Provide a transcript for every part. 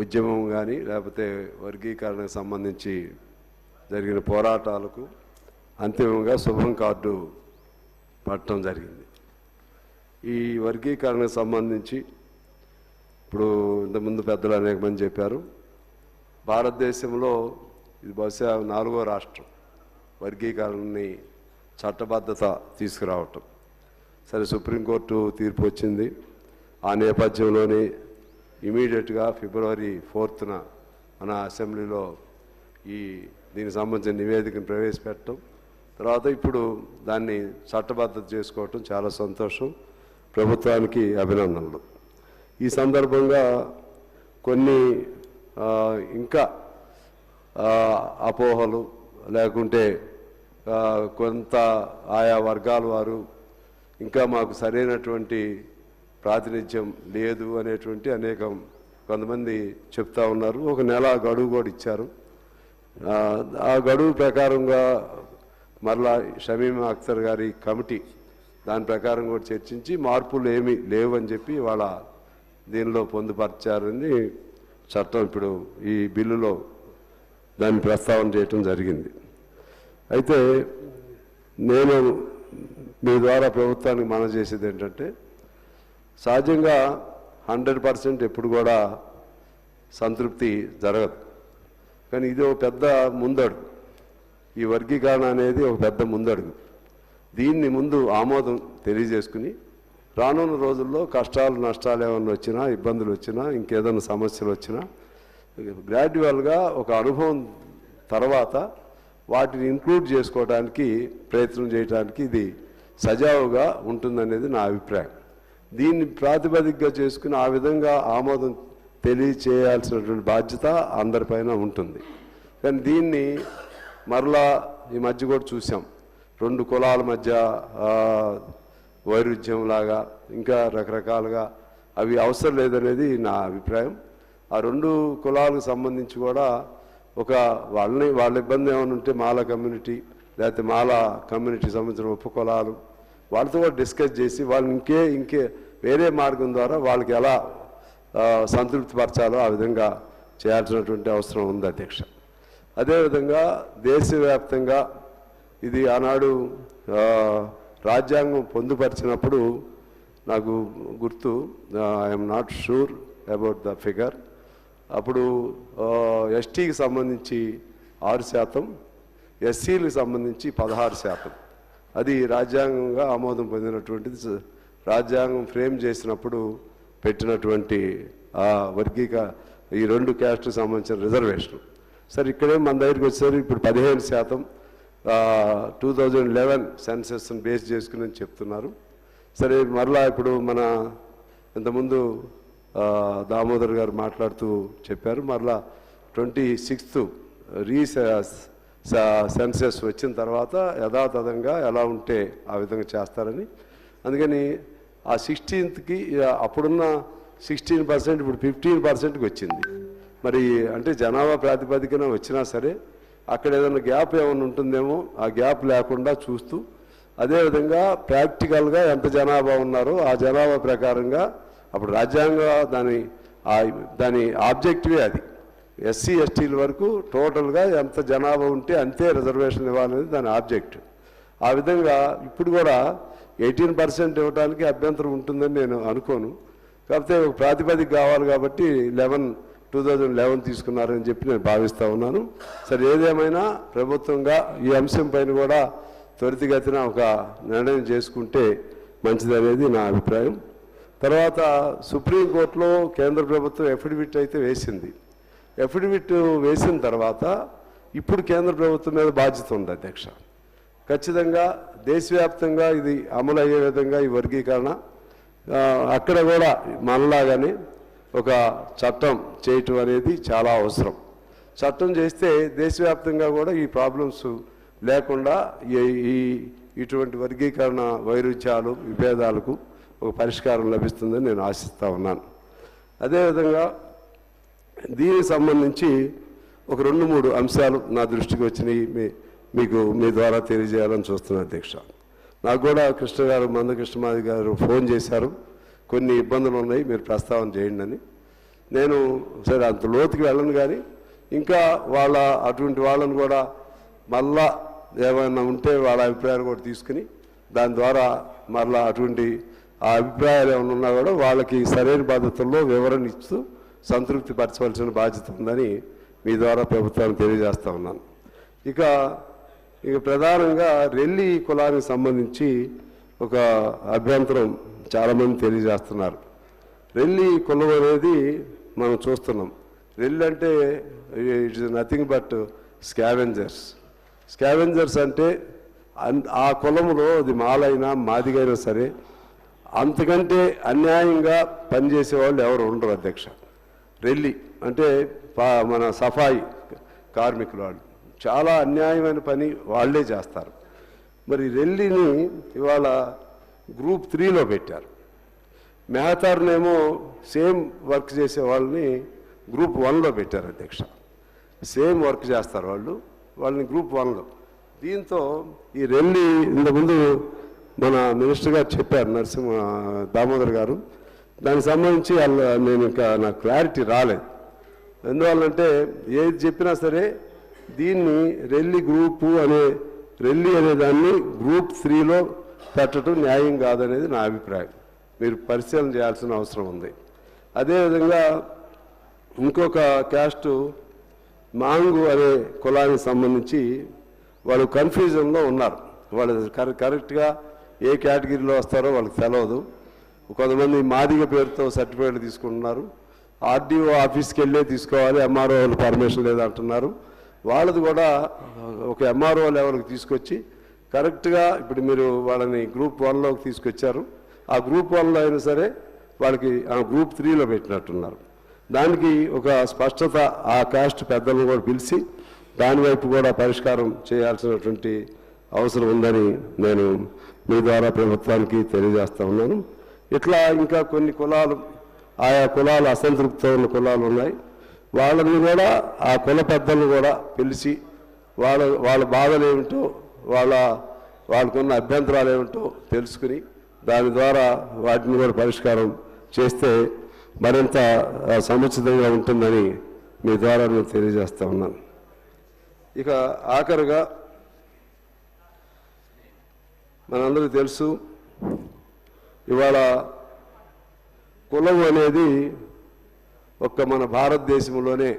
ఉద్యమం కానీ లేకపోతే వర్గీకరణకు సంబంధించి జరిగిన పోరాటాలకు అంతిమంగా శుభం కార్డు పట్టడం జరిగింది. ఈ వర్గీకరణకు సంబంధించి ఇప్పుడు ఇంతకుముందు పెద్దలు అనేక మంది చెప్పారు భారతదేశంలో ఇది బహుశా నాలుగో రాష్ట్రం వర్గీకరణని చట్టబద్ధత తీసుకురావటం. సరే సుప్రీంకోర్టు తీర్పు వచ్చింది. ఆ నేపథ్యంలోనే ఇమీడియట్గా ఫిబ్రవరి ఫోర్త్న మన అసెంబ్లీలో ఈ దీనికి సంబంధించిన నివేదికను ప్రవేశపెట్టడం. తర్వాత ఇప్పుడు దాన్ని చట్టబద్ధత చేసుకోవటం చాలా సంతోషం. ప్రభుత్వానికి అభినందనలు. ఈ సందర్భంగా కొన్ని ఇంకా అపోహలు లేకుంటే కొంత ఆయా వర్గాల వారు ఇంకా మాకు సరైనటువంటి ప్రాతినిధ్యం లేదు అనేటువంటి అనేకం కొంతమంది చెప్తా ఉన్నారు. ఒక నెల గడువు కూడా ఇచ్చారు. ఆ, ఆ గడువు ప్రకారంగా మరలా షమీమ్ అఖ్తర్ గారి కమిటీ దాని ప్రకారం కూడా చర్చించి మార్పులు ఏమీ లేవు అని చెప్పి వాళ్ళ దీనిలో పొందుపరిచారని చట్టం ఇప్పుడు ఈ బిల్లులో దాన్ని ప్రస్తావన చేయటం జరిగింది. అయితే నేను మీ ద్వారా ప్రభుత్వానికి మనం చేసేది ఏంటంటే సహజంగా హండ్రెడ్ పర్సెంట్ ఎప్పుడు కూడా సంతృప్తి జరగదు. కానీ ఇది ఒక పెద్ద ముందడుగు. ఈ వర్గీకరణ అనేది ఒక పెద్ద ముందడుగు. దీన్ని ముందు ఆమోదం తెలియజేసుకుని రానున్న రోజుల్లో కష్టాలు నష్టాలు ఏమైనా వచ్చినా ఇబ్బందులు వచ్చినా ఇంకేదైనా సమస్యలు వచ్చినా గ్రాడ్యువల్గా ఒక అనుభవం తర్వాత వాటిని ఇంక్లూడ్ చేసుకోవడానికి ప్రయత్నం చేయడానికి ఇది సజావుగా ఉంటుందనేది నా అభిప్రాయం. దీన్ని ప్రాతిపదికగా చేసుకుని ఆ విధంగా ఆమోదం తెలియచేయాల్సినటువంటి బాధ్యత అందరిపైన ఉంటుంది. కానీ దీన్ని మరలా ఈ మధ్య కూడా చూసాం. రెండు కులాల మధ్య వైరుధ్యంలాగా వైరుధ్యం లాగా ఇంకా రకరకాలుగా అవి అవసరం లేదనేది నా అభిప్రాయం. ఆ రెండు కులాలకు సంబంధించి కూడా ఒక వాళ్ళని వాళ్ళ ఇబ్బంది ఏమైనా ఉంటే మాల కమ్యూనిటీ లేకపోతే మాల కమ్యూనిటీ సంబంధించిన ఉప కులాలు వాళ్ళతో కూడా డిస్కస్ చేసి వాళ్ళు ఇంకే ఇంకే వేరే మార్గం ద్వారా వాళ్ళకి ఎలా సంతృప్తిపరచాలో సంతృప్తి పరచాలో ఆ విధంగా చేయాల్సినటువంటి అవసరం ఉంది అధ్యక్ష. అదేవిధంగా దేశవ్యాప్తంగా ఇది ఆనాడు రాజ్యాంగం పొందుపరిచినప్పుడు నాకు గుర్తు I'm not sure about the figure అప్పుడు ఎస్టీకి సంబంధించి ఆరు శాతం ఎస్సీలకు సంబంధించి పదహారు శాతం. అది రాజ్యాంగంగా ఆమోదం పొందినటువంటిది. రాజ్యాంగం ఫ్రేమ్ చేసినప్పుడు పెట్టినటువంటి ఆ వర్గీక ఈ రెండు క్యాస్ట్కి సంబంధించిన రిజర్వేషన్ సార్ ఇక్కడే మన దగ్గరికి వచ్చేసరికి ఇప్పుడు పదిహేను శాతం టూ థౌజండ్ లెవెన్ సెన్సెస్ని బేస్ చేసుకుని చెప్తున్నారు. సరే మరలా ఇప్పుడు మన ఇంతకుముందు దామోదర్ గారు మాట్లాడుతూ చెప్పారు. మరలా ట్వంటీ సిక్స్త్ రీ సెన్సెస్ వచ్చిన తర్వాత యథాతథంగా ఎలా ఉంటే ఆ విధంగా చేస్తారని. అందుకని ఆ సిక్స్టీన్త్కి అప్పుడున్న సిక్స్టీన్ పర్సెంట్ ఇప్పుడు ఫిఫ్టీన్ పర్సెంట్కి వచ్చింది. మరి అంటే జనాభా ప్రాతిపదికన వచ్చినా సరే అక్కడ ఏదైనా గ్యాప్ ఏమైనా ఉంటుందేమో ఆ గ్యాప్ లేకుండా చూస్తూ అదేవిధంగా ప్రాక్టికల్గా ఎంత జనాభా ఉన్నారో ఆ జనాభా ప్రకారంగా అప్పుడు రాజ్యాంగ దాని ఆ- దాని ఆబ్జెక్టివే అది. ఎస్సీ ఎస్టీల వరకు టోటల్గా ఎంత జనాభా ఉంటే అంతే రిజర్వేషన్ ఇవ్వాలనేది దాని ఆబ్జెక్ట్. ఆ విధంగా ఇప్పుడు కూడా ఎయిటీన్ పర్సెంట్ ఇవ్వడానికి అభ్యంతరం ఉంటుందని నేను అనుకోను. కాకపోతే ఒక ప్రాతిపదిక కావాలి కాబట్టి లెవెన్ టూ థౌజండ్ లెవెన్ తీసుకున్నారని చెప్పి నేను భావిస్తూ ఉన్నాను. సరే ఏదేమైనా ప్రభుత్వంగా ఈ అంశం పైన కూడా త్వరితగతిన ఒక నిర్ణయం చేసుకుంటే మంచిదనేది నా అభిప్రాయం. తర్వాత సుప్రీంకోర్టులో కేంద్ర ప్రభుత్వం ఎఫిడవిట్ అయితే వేసింది. ఎఫిడవిట్ వేసిన తర్వాత ఇప్పుడు కేంద్ర ప్రభుత్వం మీద బాధ్యత ఉంది అధ్యక్ష. ఖచ్చితంగా దేశవ్యాప్తంగా ఇది అమలు అయ్యే విధంగా ఈ వర్గీకరణ అక్కడ కూడా మనలాగానే ఒక చట్టం చేయటం అనేది చాలా అవసరం. చట్టం చేస్తే దేశవ్యాప్తంగా కూడా ఈ ప్రాబ్లమ్స్ లేకుండా ఈ- ఇటువంటి వర్గీకరణ వైరుధ్యాలు విభేదాలకు ఒక పరిష్కారం లభిస్తుందని నేను ఆశిస్తూ ఉన్నాను. అదేవిధంగా దీనికి సంబంధించి ఒక రెండు మూడు అంశాలు నా దృష్టికి వచ్చినాయి. మీ మీకు మీ ద్వారా తెలియజేయాలని చూస్తున్నా అధ్యక్ష. నాకు కూడా కృష్ణ గారు మందకృష్ణమాది గారు ఫోన్ చేశారు. కొన్ని ఇబ్బందులు ఉన్నాయి మీరు ప్రస్తావన చేయండి అని. నేను సరే అంత లోతుకి వెళ్ళను కానీ ఇంకా వాళ్ళ అటువంటి వాళ్ళని కూడా మళ్ళా ఏమైనా ఉంటే వాళ్ళ అభిప్రాయాలు కూడా తీసుకుని దాని ద్వారా మళ్ళా అటువంటి ఆ అభిప్రాయాలు ఏమైనా ఉన్నా కూడా వాళ్ళకి సరైన పద్ధతుల్లో వివరణ ఇస్తూ సంతృప్తి పరచవలసిన బాధ్యత ఉందని మీ ద్వారా ప్రభుత్వానికి తెలియజేస్తా ఉన్నాను. ఇక ఇక ప్రధానంగా రెల్లి కులానికి సంబంధించి ఒక అభ్యంతరం చాలామంది తెలియజేస్తున్నారు. రెల్లి కులం అనేది మనం చూస్తున్నాం. రెల్లి అంటే it is nothing but scavengers. Scavengers అంటే ఆ కులంలో అది మాలైనా మాదిగైనా సరే అంతకంటే అన్యాయంగా పనిచేసే వాళ్ళు ఎవరు ఉండరు అధ్యక్ష. రెల్లి అంటే పా- మన సఫాయి కార్మికులు వాళ్ళు. చాలా అన్యాయమైన పని వాళ్ళే చేస్తారు. మరి రెల్లిని ఇవాళ గ్రూప్ త్రీలో పెట్టారు. మెహతారునేమో సేమ్ వర్క్ చేసే వాళ్ళని గ్రూప్ వన్లో పెట్టారు అధ్యక్ష. సేమ్ వర్క్ చేస్తారు వాళ్ళు వాళ్ళని గ్రూప్ వన్లో. దీంతో ఈ రెల్లి ఇంతకుముందు మన మినిస్టర్ గారు చెప్పారు నరసింహ దామోదర్ గారు. దానికి సంబంధించి నేను ఇంకా నాకు క్లారిటీ రాలేదు. ఎందువల్లంటే ఏది చెప్పినా సరే దీన్ని రెల్లి గ్రూపు అనే రెల్లి అనే దాన్ని గ్రూప్ త్రీలో పెట్టడం న్యాయం కాదనేది నా అభిప్రాయం. మీరు పరిశీలన చేయాల్సిన అవసరం ఉంది. అదేవిధంగా ఇంకొక క్యాస్ట్ మాంగు అనే కులానికి సంబంధించి వాళ్ళు కన్ఫ్యూజన్లో ఉన్నారు. వాళ్ళు కరెక్ట్గా ఏ కేటగిరీలో వస్తారో వాళ్ళకి తెలియదు కొంతమంది మాదిగ పేరుతో సర్టిఫికేట్ తీసుకుంటున్నారు. ఆర్డీఓ ఆఫీస్కి వెళ్ళే తీసుకోవాలి ఎంఆర్ఓ వాళ్ళు పర్మిషన్ లేదంటున్నారు. వాళ్ళది కూడా ఒక ఎంఆర్ఓ లెవెల్కి తీసుకొచ్చి కరెక్ట్గా ఇప్పుడు మీరు వాళ్ళని గ్రూప్ వన్లోకి తీసుకొచ్చారు. ఆ గ్రూప్ వన్లో అయినా సరే వాళ్ళకి ఆ గ్రూప్ త్రీలో పెట్టినట్టున్నారు. దానికి ఒక స్పష్టత ఆ కాస్ట్ పెద్దలను కూడా పిలిచి దాని వైపు కూడా పరిష్కారం చేయాల్సినటువంటి అవసరం ఉందని నేను మీ ద్వారా ప్రభుత్వానికి తెలియజేస్తా ఉన్నాను. ఇట్లా ఇంకా కొన్ని కులాలు ఆయా కులాలు అసంతృప్తితో ఉన్న కులాలు ఉన్నాయి. వాళ్ళని కూడా ఆ కుల పెద్దలను కూడా పిలిచి వాళ్ళ వాళ్ళ బాధలు ఏమిటో వాళ్ళ వాళ్ళకున్న అభ్యంతరాలు ఏమిటో తెలుసుకుని దాని ద్వారా వాటిని కూడా పరిష్కారం చేస్తే మరింత సముచితంగా ఉంటుందని మీ ద్వారా నేను తెలియజేస్తా ఉన్నాను. ఇక ఆఖరుగా మనందరికీ తెలుసు ఇవాళ కులం అనేది ఒక్క మన భారతదేశంలోనే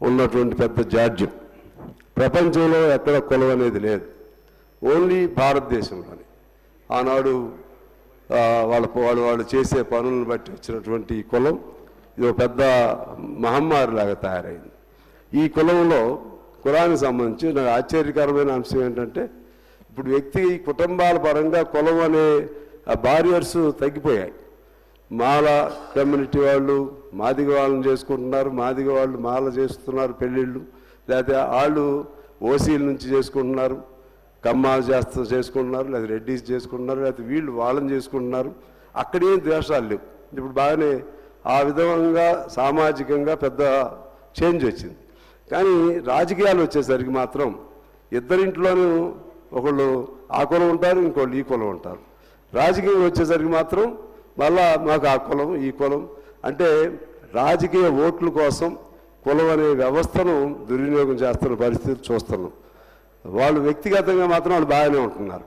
ఉన్నటువంటి పెద్ద జాడ్యం. ప్రపంచంలో ఎక్కడ కులం అనేది లేదు. ఓన్లీ భారతదేశంలోనే. ఆనాడు వాళ్ళ వాళ్ళు వాళ్ళు చేసే పనులను బట్టి వచ్చినటువంటి కులం ఇది ఒక పెద్ద మహమ్మారిలాగా తయారైంది. ఈ కులంలో కులానికి సంబంధించి నాకు ఆశ్చర్యకరమైన అంశం ఏంటంటే ఇప్పుడు వ్యక్తి కుటుంబాల పరంగా కులం అనే బారియర్స్ తగ్గిపోయాయి. మాల కమ్యూనిటీ వాళ్ళు మాదిగ వాళ్ళని చేసుకుంటున్నారు మాదిగ వాళ్ళు మాల చేస్తున్నారు పెళ్ళిళ్ళు లేకపోతే వాళ్ళు ఓసీల నుంచి చేసుకుంటున్నారు కమ్మాలు చేస్తూ చేసుకుంటున్నారు లేదా రెడ్డిస్ చేసుకుంటున్నారు లేకపోతే వీళ్ళు వాళ్ళని చేసుకుంటున్నారు. అక్కడేం ద్వేషాలు లేవు. ఇప్పుడు బాగానే ఆ విధంగా సామాజికంగా పెద్ద చేంజ్ వచ్చింది. కానీ రాజకీయాలు వచ్చేసరికి మాత్రం ఇద్దరింట్లోనూ ఒకళ్ళు ఆ కులం ఉంటారు ఇంకోళ్ళు ఈ కులం ఉంటారు. రాజకీయం వచ్చేసరికి మాత్రం మళ్ళా మాకు ఆ కులం ఈ కులం. అంటే రాజకీయ ఓట్ల కోసం కులం అనే వ్యవస్థను దుర్వినియోగం చేస్తున్న పరిస్థితి చూస్తున్నాం. వాళ్ళు వ్యక్తిగతంగా మాత్రం వాళ్ళు బాగానే ఉంటున్నారు.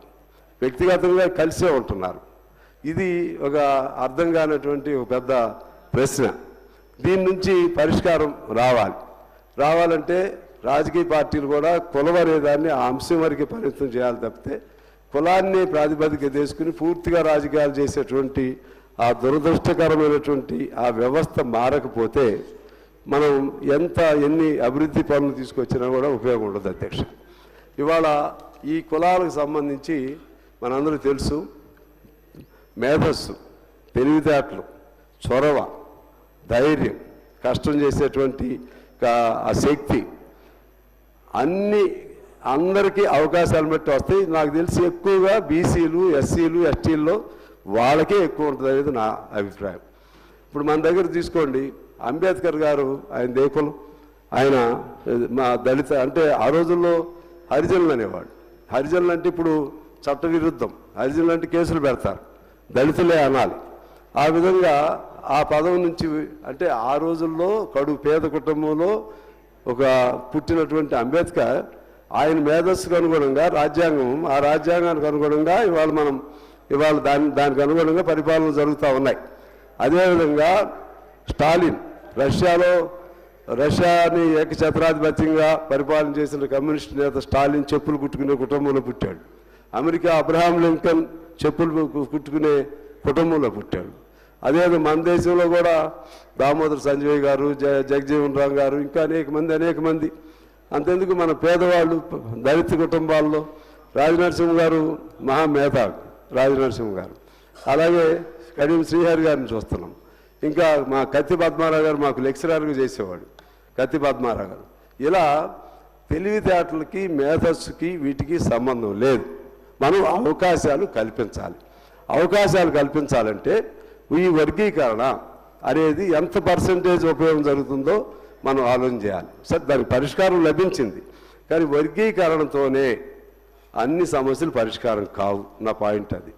వ్యక్తిగతంగా కలిసే ఉంటున్నారు. ఇది ఒక అర్థం కానటువంటి ఒక పెద్ద ప్రశ్న. దీని నుంచి పరిష్కారం రావాలి. రావాలంటే రాజకీయ పార్టీలు కూడా కులం అనేదాన్ని ఆ అంశం వరకు పరిమితం చేయాలి తప్పితే కులాన్ని ప్రాతిపదిక తీసుకుని పూర్తిగా రాజకీయాలు చేసేటువంటి ఆ దురదృష్టకరమైనటువంటి ఆ వ్యవస్థ మారకపోతే మనం ఎంత ఎన్ని అభివృద్ధి పనులు తీసుకొచ్చినా కూడా ఉపయోగం ఉండదు అధ్యక్ష. ఇవాళ ఈ కులాలకు సంబంధించి మనందరూ తెలుసు మేధస్సు తెలివితేటలు చొరవ ధైర్యం కష్టం చేసేటువంటి ఆ శక్తి అన్ని అందరికీ అవకాశాలు బట్టి వస్తాయి. నాకు తెలిసి ఎక్కువగా బీసీలు ఎస్సీలు ఎస్టీల్లో వాళ్ళకే ఎక్కువ ఉంటుంది అనేది నా అభిప్రాయం. ఇప్పుడు మన దగ్గర తీసుకోండి. అంబేద్కర్ గారు ఆయన దేకులం. ఆయన మా దళిత అంటే ఆ రోజుల్లో హరిజనులు అనేవాడు. హరిజనులు అంటే ఇప్పుడు చట్టవిరుద్ధం హరిజనులు అంటే కేసులు పెడతారు. దళితులే అనాలి. ఆ విధంగా ఆ పదవి నుంచి అంటే ఆ రోజుల్లో కడు పేద కుటుంబంలో ఒక పుట్టినటువంటి అంబేద్కర్ ఆయన మేధస్సుకు అనుగుణంగా రాజ్యాంగం ఆ రాజ్యాంగానికి అనుగుణంగా ఇవాళ మనం ఇవాళ దాని దానికి అనుగుణంగా పరిపాలన జరుగుతూ ఉన్నాయి. అదేవిధంగా స్టాలిన్ రష్యాలో రష్యాని ఏకఛత్రాధిపత్యంగా పరిపాలన చేసిన కమ్యూనిస్ట్ నేత స్టాలిన్ చెప్పులు కుట్టుకునే కుటుంబంలో పుట్టాడు. అమెరికా అబ్రహాం లింకన్ చెప్పులు కుట్టుకునే కుటుంబంలో పుట్టాడు. అదేవిధంగా మన దేశంలో కూడా దామోదర్ సంజయ్ గారు జ జగజీవన్ రామ్ గారు ఇంకా అనేక మంది అనేక మంది. అంతెందుకు మన పేదవాళ్ళు దళిత కుటుంబాల్లో రాజనరసింహ గారు మహామేధావి రాజనరసింహ గారు. అలాగే కడియం శ్రీహరి గారిని చూస్తున్నాం. ఇంకా మా కత్తి పద్మారావు గారు మాకు లెక్చరర్గా చేసేవాడు కత్తి పద్మారావు గారు. ఇలా తెలివితేటలకి మేధస్సుకి వీటికి సంబంధం లేదు. మనం అవకాశాలు కల్పించాలి. అవకాశాలు కల్పించాలంటే ఈ వర్గీకరణ అనేది ఎంత పర్సంటేజ్ ఉపయోగం జరుగుతుందో మనం ఆలోచన చేయాలి. సరే దానికి పరిష్కారం లభించింది. కానీ వర్గీకరణతోనే అన్ని సమస్యలు పరిష్కారం కావు నా పాయింట్ అది.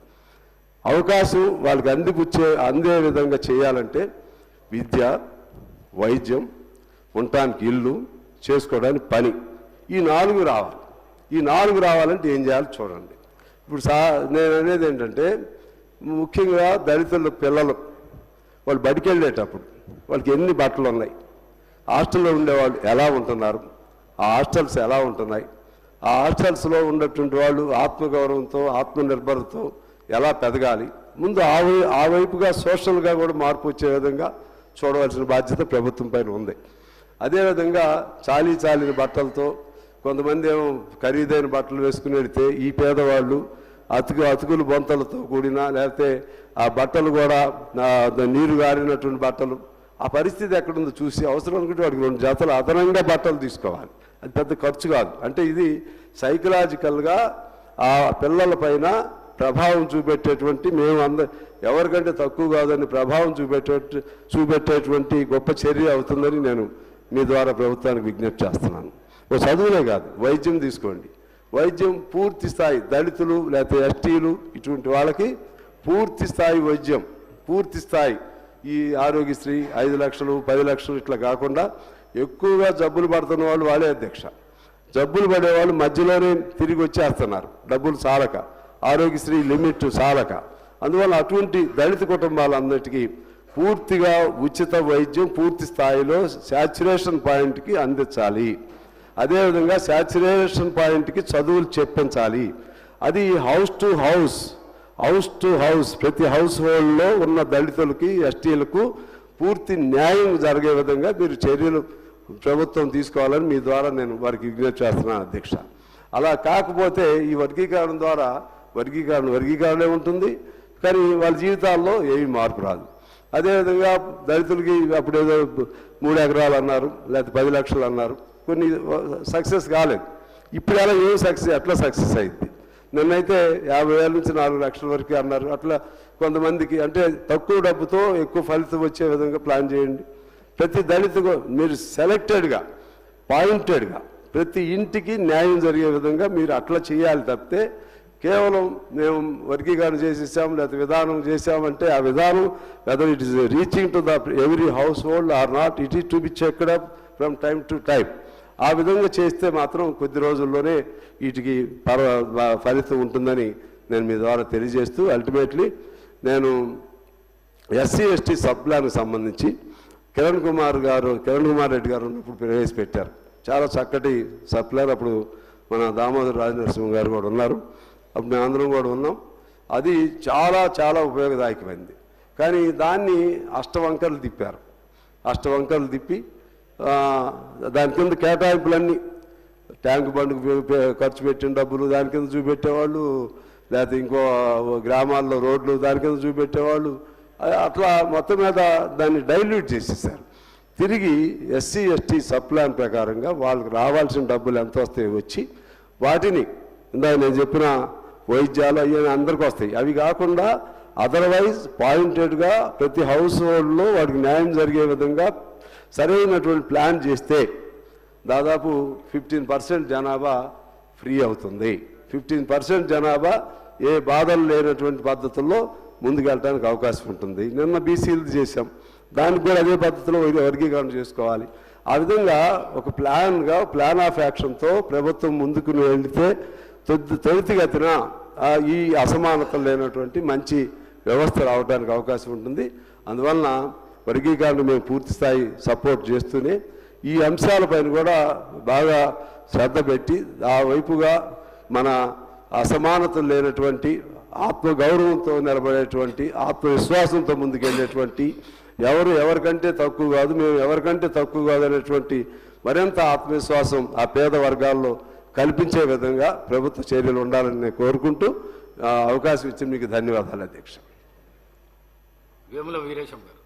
అవకాశం వాళ్ళకి అందిపుచ్చే అందే విధంగా చేయాలంటే విద్య వైద్యం ఉండటానికి ఇల్లు చేసుకోవడానికి పని ఈ నాలుగు రావాలి. ఈ నాలుగు రావాలంటే ఏం చేయాలో చూడండి. ఇప్పుడు సా నేను అనేది ఏంటంటే ముఖ్యంగా దళితుల పిల్లలు వాళ్ళు బడికి వెళ్ళేటప్పుడు వాళ్ళకి ఎన్ని బట్టలు ఉన్నాయి హాస్టల్లో ఉండేవాళ్ళు ఎలా ఉంటున్నారు? ఆ హాస్టల్స్ ఎలా ఉంటున్నాయి? ఆ హాస్టల్స్లో ఉన్నటువంటి వాళ్ళు ఆత్మగౌరవంతో ఆత్మనిర్భరతో ఎలా పెదగాలి? ముందు ఆ వై ఆ వైపుగా సోషల్గా కూడా మార్పు వచ్చే విధంగా చూడవలసిన బాధ్యత ప్రభుత్వం పైన ఉంది. అదేవిధంగా చాలీ చాలిన బట్టలతో కొంతమంది ఏమో ఖరీదైన బట్టలు వేసుకుని వెళితే ఈ పేదవాళ్ళు అతుకు అతుకులు బొంతలతో కూడిన లేకపోతే ఆ బట్టలు కూడా నీరు గారినటువంటి బట్టలు. ఆ పరిస్థితి ఎక్కడుందో చూసి అవసరం అనుకుంటే వాడికి రెండు జతలు అదనంగా బట్టలు తీసుకోవాలి. అది పెద్ద ఖర్చు కాదు. అంటే ఇది సైకలాజికల్గా ఆ పిల్లల పైన ప్రభావం చూపెట్టేటువంటి మేము అంద ఎవరికంటే తక్కువ కాదని ప్రభావం చూపెట్టే చూపెట్టేటువంటి గొప్ప చర్య అవుతుందని నేను మీ ద్వారా ప్రభుత్వానికి విజ్ఞప్తి చేస్తున్నాను. ఓ చదువులే కాదు వైద్యం తీసుకోండి. వైద్యం పూర్తి స్థాయి దళితులు లేకపోతే ఎస్టీలు ఇటువంటి వాళ్ళకి పూర్తి స్థాయి వైద్యం పూర్తి స్థాయి ఈ ఆరోగ్యశ్రీ ఐదు లక్షలు పది లక్షలు ఇట్లా కాకుండా ఎక్కువగా జబ్బులు పడుతున్న వాళ్ళు వాళ్ళే అధ్యక్ష. జబ్బులు పడేవాళ్ళు మధ్యలోనే తిరిగి వచ్చేస్తున్నారు. డబ్బులు చాలక. ఆరోగ్యశ్రీ లిమిట్ చాలక. అందువల్ల అటువంటి దళిత కుటుంబాలందరికీ పూర్తిగా ఉచిత వైద్యం పూర్తి స్థాయిలో శాచురేషన్ పాయింట్కి అందించాలి. అదేవిధంగా శాచురేషన్ పాయింట్కి చదువులు చెప్పించాలి. అది house to house house to house ప్రతి హౌస్ హోల్డ్లో ఉన్న దళితులకి ఎస్టీలకు పూర్తి న్యాయం జరిగే విధంగా మీరు చర్యలు ప్రభుత్వం తీసుకోవాలని మీ ద్వారా నేను వారికి విజ్ఞప్తి చేస్తున్నాను అధ్యక్ష. అలా కాకపోతే ఈ వర్గీకరణ ద్వారా వర్గీకరణ వర్గీకరణే ఉంటుంది కానీ వాళ్ళ జీవితాల్లో ఏమీ మార్పు రాదు. అదేవిధంగా దళితులకి అప్పుడేదో మూడు ఎకరాలు అన్నారు లేకపోతే పది లక్షలు అన్నారు. కొన్ని సక్సెస్ కాలేదు. ఇప్పుడు అలా ఏం సక్సెస్ అట్లా సక్సెస్ అయింది. నిన్నైతే యాభై వేల నుంచి నాలుగు లక్షల వరకు అన్నారు. అట్లా కొంతమందికి అంటే తక్కువ డబ్బుతో ఎక్కువ ఫలితం వచ్చే విధంగా ప్లాన్ చేయండి. ప్రతి దళితుగా మీరు సెలెక్టెడ్గా పాయింటెడ్గా ప్రతి ఇంటికి న్యాయం జరిగే విధంగా మీరు అట్లా చేయాలి తప్పితే కేవలం మేము వర్గీకరణ చేసేసాం లేకపోతే విధానం చేసామంటే ఆ విధానం whether it is reaching to the every household or not it is to be checked up from time to time ఆ విధంగా చేస్తే మాత్రం కొద్ది రోజుల్లోనే వీటికి పర్వ ఫలితం ఉంటుందని నేను మీ ద్వారా తెలియజేస్తూ అల్టిమేట్లీ నేను ఎస్సీ ఎస్టీ సబ్ ప్లాన్కి సంబంధించి కిరణ్ కుమార్ గారు కిరణ్ కుమార్ రెడ్డి గారు ఉన్నప్పుడు ప్రవేశపెట్టారు. చాలా చక్కటి సబ్ ప్లాన్ అప్పుడు మన దామోదర్ రాజనరసింహ గారు కూడా ఉన్నారు. అప్పుడు మేము అందరం కూడా ఉన్నాం. అది చాలా చాలా ఉపయోగదాయకమైంది. కానీ దాన్ని అష్టవంకలు తిప్పారు. అష్టవంకలు తిప్పి దాని కింద కేటాయింపులన్నీ. ట్యాంక్ బండ్కు ఖర్చు పెట్టిన డబ్బులు దాని కింద చూపెట్టేవాళ్ళు లేకపోతే ఇంకో గ్రామాల్లో రోడ్లు దాని కింద చూపెట్టేవాళ్ళు. అట్లా మొత్తం మీద దాన్ని డైల్యూట్ చేసేసారు. తిరిగి ఎస్సీ ఎస్టీ సబ్ ప్లాన్ ప్రకారంగా వాళ్ళకి రావాల్సిన డబ్బులు ఎంత వస్తాయి వచ్చి వాటిని ఇందాక నేను చెప్పిన వైద్యాలు అవి అందరికీ వస్తాయి. అవి కాకుండా అదర్వైజ్ పాయింటెడ్గా ప్రతి హౌస్ హోల్డ్లో వాడికి న్యాయం జరిగే విధంగా సరైనటువంటి ప్లాన్ చేస్తే దాదాపు ఫిఫ్టీన్ పర్సెంట్ జనాభా ఫ్రీ అవుతుంది. ఫిఫ్టీన్ పర్సెంట్ జనాభా ఏ బాధలు లేనటువంటి పద్ధతుల్లో ముందుకెళ్ళడానికి అవకాశం ఉంటుంది. నిన్న బీసీలు చేశాం. దానికి కూడా అదే పద్ధతిలో వర్గీకరణ చేసుకోవాలి. ఆ విధంగా ఒక ప్లాన్గా ప్లాన్ ఆఫ్ యాక్షన్తో ప్రభుత్వం ముందుకు వెళితే తొలి తొలితిగతిన ఈ అసమానతలు లేనటువంటి మంచి వ్యవస్థ రావడానికి అవకాశం ఉంటుంది. అందువలన వర్గీకరణ మేము పూర్తి స్థాయి సపోర్ట్ చేస్తూనే ఈ అంశాలపైన కూడా బాగా శ్రద్ధ పెట్టి ఆ వైపుగా మన అసమానతలు లేనటువంటి ఆత్మగౌరవంతో నిలబడేటువంటి ఆత్మవిశ్వాసంతో ముందుకెళ్ళేటువంటి ఎవరు ఎవరికంటే తక్కువ కాదు మేము ఎవరికంటే తక్కువ కాదు అనేటువంటి మరింత ఆత్మవిశ్వాసం ఆ పేద వర్గాల్లో కల్పించే విధంగా ప్రభుత్వ చర్యలు ఉండాలని నేను కోరుకుంటూ అవకాశం ఇచ్చి మీకు ధన్యవాదాలు అధ్యక్ష. వేముల వీరేశం గారు.